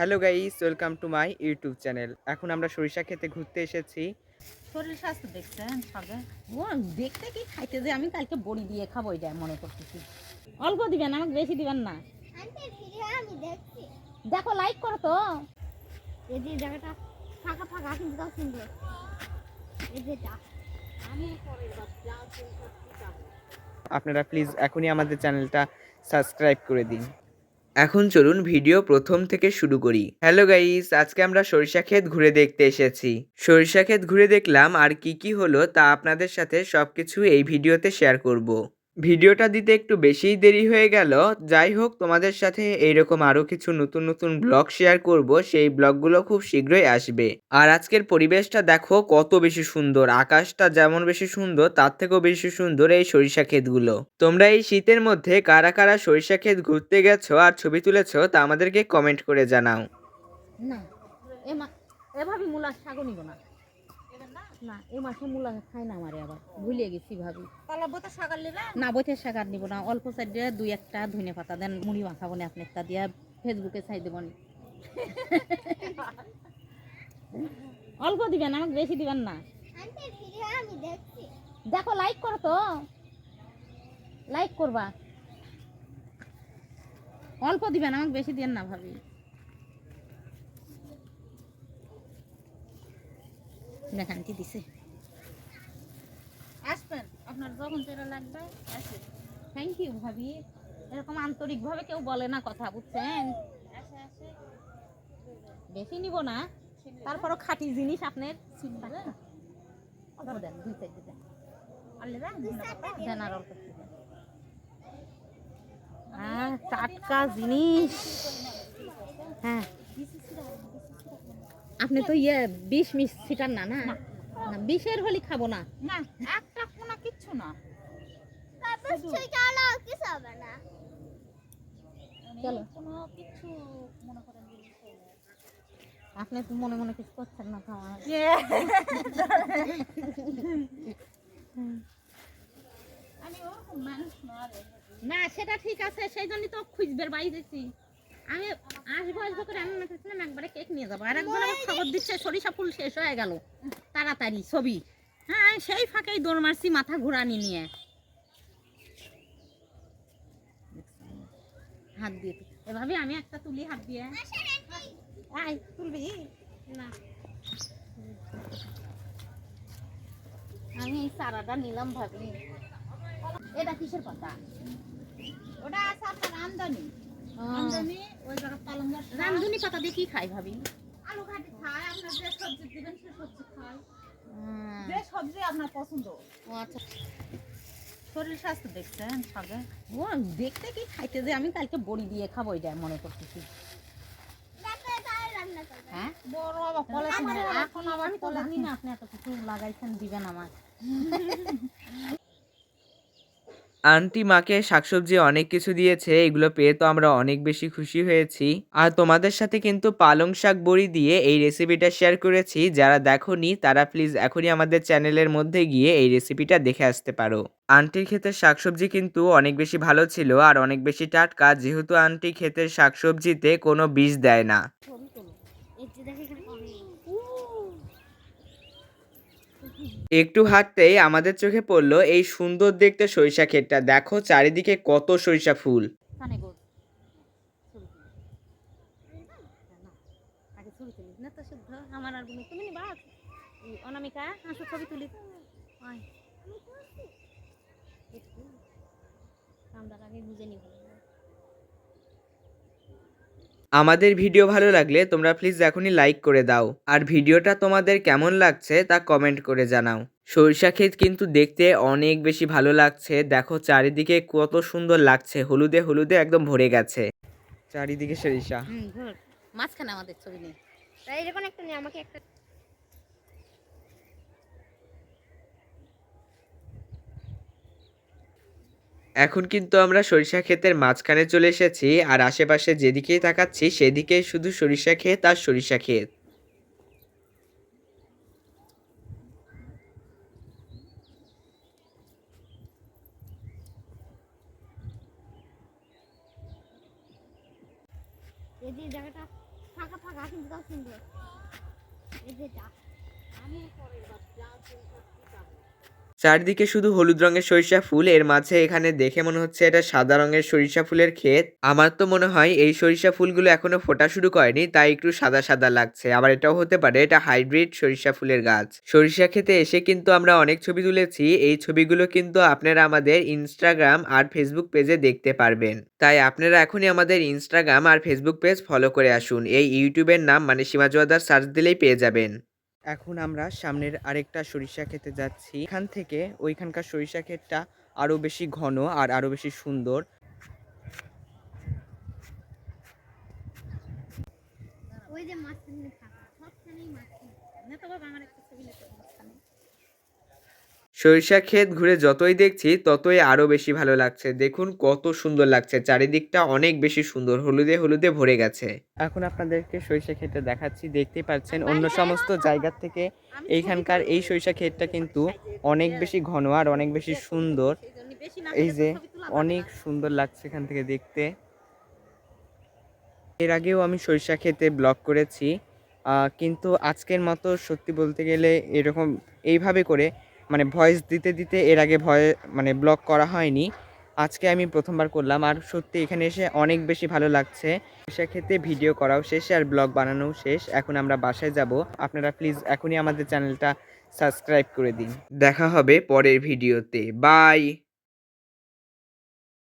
Hello guys welcome to my YouTube channel. এখন আমরা সরিষা খেতে ঘুরতে এসেছি। শরীর স্বাস্থ্য দেখছেন সবে? ও দেখতে কি খাইতে যে আমি কালকে বড়ি দিয়ে খাব এটা মনে করতেছি। অল্প দিবেন আমাকে বেশি দিবেন না। দেখো লাইক করো তো। এই যে জায়গাটা ফাঁকা ফাঁকা কিন্তু তাও সুন্দর। এই যেটা আমি আপনারা প্লিজ এখনই আমাদের চ্যানেলটা সাবস্ক্রাইব করে দিন। এখন চলুন ভিডিও প্রথম থেকে শুরু করি। হ্যালো গাইস আজকে আমরা সরিষা ক্ষেত ঘুরে দেখতে এসেছি। সরিষা ক্ষেত ঘুরে দেখলাম আর কি কি হলো তা আপনাদের সাথে সবকিছু এই ভিডিওতে শেয়ার করব। ভিডিওটা দিতে একটু বেশিই দেরি হয়ে গেল। যাই হোক, তোমাদের সাথে এইরকম আরও কিছু নতুন নতুন ব্লগ শেয়ার করব, সেই ব্লগগুলো খুব শীঘ্রই আসবে। আর আজকের পরিবেশটা দেখো কত বেশি সুন্দর, আকাশটা যেমন বেশি সুন্দর, তার থেকেও বেশি সুন্দর এই সরিষা ক্ষেতগুলো। তোমরা এই শীতের মধ্যে কারা কারা সরিষা ক্ষেত ঘুরতে গেছো আর ছবি তুলেছো তা আমাদেরকে কমেন্ট করে জানাও। না এভাবে মূলা না। না এই মাসে মূলা খাই না আমারে আবার ভুলিয়ে গেছি ভাবি। তাহলে বোতা সকাল নেবে না বইতে শাক নিব না অল্প সাইডে দুই একটা ধনে পাতা দেন মুড়ি মাখাবো না আপনি একটা দিয়া ফেসবুকে ছাই দেবো। অল্প দিবেন আমাকে বেশি দিবেন না। আন্টি ভিডিও আমি দেখছি। দেখো লাইক করো তো। লাইক করবা। অল্প দিবেন আমাকে বেশি দিবেন না ভাবি। দেখান কি দিছে। আসবেন? আপনার যখন যেটা লাগবে আসবেন থ্যাংক ইউ ভাবি। এরকম আন্তরিকভাবে কেউ বলে না কথা বুঝছেন? বেশি নিব না। তারপরও খাঁটি জিনিস আপনার অল্প দেন দুই সাইডে দেন। দেন আর অল্প একটু দেন। আহ, টাটকা জিনিস। হ্যাঁ। আপনি তো ইয়ে বিষ মিস ছিটান না না? না। বিষের হলি খাব না। না একটা কোনা কিচ্ছু না। কিছু হবে চলো। কোনো মনে করেন। আপনি তো মনে মনে কিছু করছেন না খাওয়া আমি ওরকম মানুষ না সেটা ঠিক আছে সেই জন্যই তো খুঁজবে বাই দিছি আমি আসব আসব করে আমি নিয়ে যাব। আর একজন আমার খবর দিচ্ছে, সরিষা ফুল শেষ হয়ে গেল। তাড়াতাড়ি ছবি। হ্যাঁ সেই ফাঁকেই দৌড় মারছি, মাথা ঘোরানি নিয়ে। হাত দিয়ে এভাবে আমি একটা তুলি, হাত দিয়ে। আয় তুলবি? না। আমি চারাটা নিলাম ভাবি এটা কিসের পাতা? ওটা আছে আপনার আমদানি। আমদানি ওই জায়গা পালং রামধুনি পাতা দিয়ে কি খাই ভাবি? আলু ঘাটি খায় আপনার যে সবজি দিবেন সে সবজি খায়। যে সবজি আপনার পছন্দ। ও আচ্ছা। শরীর স্বাস্থ্য দেখছেন ও দেখতে কি খাইতে যে আমি কালকে বড়ি দিয়ে খাব এটা মনে করতেছি। হ্যাঁ? বড় এখন আবার আপনি এত কিছু লাগাইছেন দিবেন আমার আন্টি মাকে শাকসবজি অনেক কিছু দিয়েছে, এগুলো পেয়ে তো আমরা অনেক বেশি খুশি হয়েছি। আর তোমাদের সাথে কিন্তু পালং শাক বড়ি দিয়ে এই রেসিপিটা শেয়ার করেছি। যারা দেখোনি, তারা প্লিজ এখনই আমাদের চ্যানেলের মধ্যে গিয়ে এই রেসিপিটা দেখে আসতে পারো। আন্টির ক্ষেতের শাকসবজি কিন্তু অনেক বেশি ভালো ছিল আর অনেক বেশি টাটকা। যেহেতু আন্টি ক্ষেতের শাকসবজিতে কোনো বিষ দেয় না ছবি তোলো এই যে দেখে এখানে অনেক একটু হাঁটতেই আমাদের চোখে পড়ল এই সুন্দর দেখতে সরিষা ক্ষেতটা। দেখো চারিদিকে কত সরিষা ফুল। গোল। ছবি তুলি। না, আগে নিবা এই অনামিকা আসো ছবি তুলি আয়। একটু কামড়ার আগে বুঝে নিব আমাদের ভিডিও ভালো লাগলে তোমরা প্লিজ এখনই লাইক করে দাও। আর ভিডিওটা তোমাদের কেমন লাগছে তা কমেন্ট করে জানাও। সরিষা ক্ষেত কিন্তু দেখতে অনেক বেশি ভালো লাগছে। দেখো চারিদিকে কত সুন্দর লাগছে। হলুদে হলুদে একদম ভরে গেছে। চারিদিকে সরিষা। মাঝখানে আমাদের ছবি নেই। তাই এরকম একটা নেই, আমাকে একটা এখন কিন্তু আমরা সরিষা ক্ষেতের মাঝখানে চলে এসেছি আর আশেপাশে যেদিকেই তাকাচ্ছি সেদিকেই শুধু সরিষা ক্ষেত আর সরিষা ক্ষেত। চারদিকে শুধু হলুদ রঙের সরিষা ফুল, এর মাঝে এখানে দেখে মনে হচ্ছে এটা সাদা রঙের সরিষা ফুলের ক্ষেত। আমার তো মনে হয় এই সরিষা ফুলগুলো এখনও ফোটা শুরু করেনি, তাই একটু সাদা সাদা লাগছে। আবার এটাও হতে পারে, এটা হাইব্রিড সরিষা ফুলের গাছ। সরিষা খেতে এসে কিন্তু আমরা অনেক ছবি তুলেছি, এই ছবিগুলো কিন্তু আপনারা আমাদের ইনস্টাগ্রাম আর ফেসবুক পেজে দেখতে পারবেন। তাই আপনারা এখনই আমাদের ইনস্টাগ্রাম আর ফেসবুক পেজ ফলো করে আসুন। এই ইউটিউবের নাম মানে সীমাজোয়াদার সার্চ দিলেই পেয়ে যাবেন। এখন আমরা সামনের আরেকটা সরিষা খেতে যাচ্ছি। এখান থেকে ওইখানকার সরিষা ক্ষেতটা আরও বেশি ঘন আর আরও বেশি সুন্দর। ওই যে মাঝখানে থাকা সবখানেই মাঝখানে নে তো বাবা আমার একটা ছবি নিতে মাঝখানে সরিষা ক্ষেত ঘুরে যতই দেখছি, ততই আরও বেশি ভালো লাগছে। দেখুন কত সুন্দর লাগছে। চারিদিকটা অনেক বেশি সুন্দর। হলুদে হলুদে ভরে গেছে। এখন আপনাদেরকে সরিষা ক্ষেতটা দেখাচ্ছি। দেখতেই পাচ্ছেন, অন্য সমস্ত জায়গার থেকে এইখানকার এই সরিষা ক্ষেতটা কিন্তু অনেক বেশি ঘন আর অনেক বেশি সুন্দর। এই যে অনেক সুন্দর লাগছে এখান থেকে দেখতে। এর আগেও আমি সরিষা ক্ষেতে ব্লগ করেছি। কিন্তু আজকের মতো সত্যি বলতে গেলে এরকম এইভাবে করে মানে ভয়েস দিতে দিতে এর আগে ভয় মানে ব্লগ করা হয়নি। আজকে আমি প্রথমবার করলাম আর সত্যি এখানে এসে অনেক বেশি ভালো লাগছে। সেক্ষেত্রে ভিডিও করাও শেষ আর ব্লগ বানানোও শেষ। এখন আমরা বাসায় যাব। আপনারা প্লিজ এখনই আমাদের চ্যানেলটা সাবস্ক্রাইব করে দিন। দেখা হবে পরের ভিডিওতে বাই